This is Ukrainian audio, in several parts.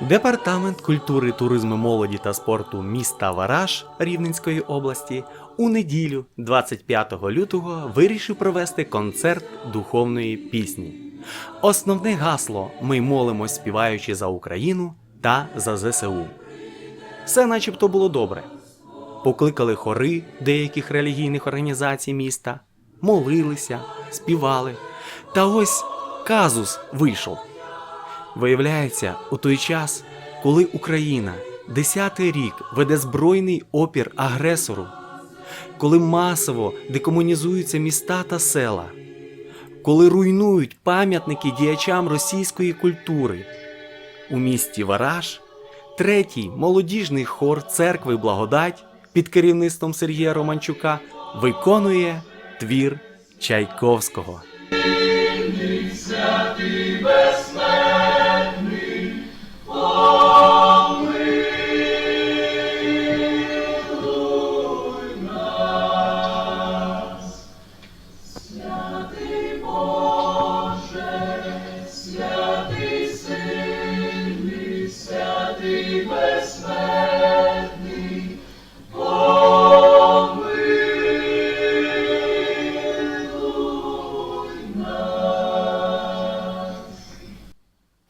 Департамент культури, туризму, молоді та спорту міста Вараж Рівненської області у неділю, 25 лютого, вирішив провести концерт духовної пісні. Основне гасло Ми молимось, співаючи за Україну та за ЗСУ. Все начебто було добре. Покликали хори деяких релігійних організацій міста, молилися, співали. Та ось казус вийшов. Виявляється, у той час, коли Україна десятий рік веде збройний опір агресору, коли масово декомунізуються міста та села, коли руйнують пам'ятники діячам російської культури, у місті Вараж третій молодіжний хор церкви Благодать під керівництвом Сергія Романчука виконує твір Чайковського.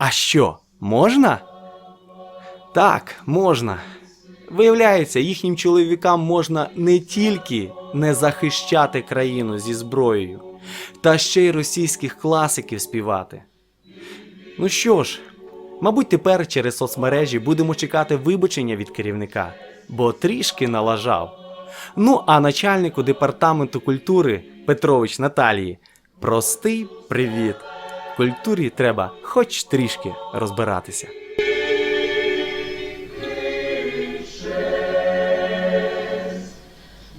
А що, можна? Так, можна. Виявляється, їхнім чоловікам можна не тільки не захищати країну зі зброєю, та ще й російських класиків співати. Ну що ж, мабуть, тепер через соцмережі будемо чекати вибачення від керівника, бо трішки налажав. Ну а начальнику департаменту культури Петрович Наталії простий привіт. Культурі треба хоч трішки розбиратися.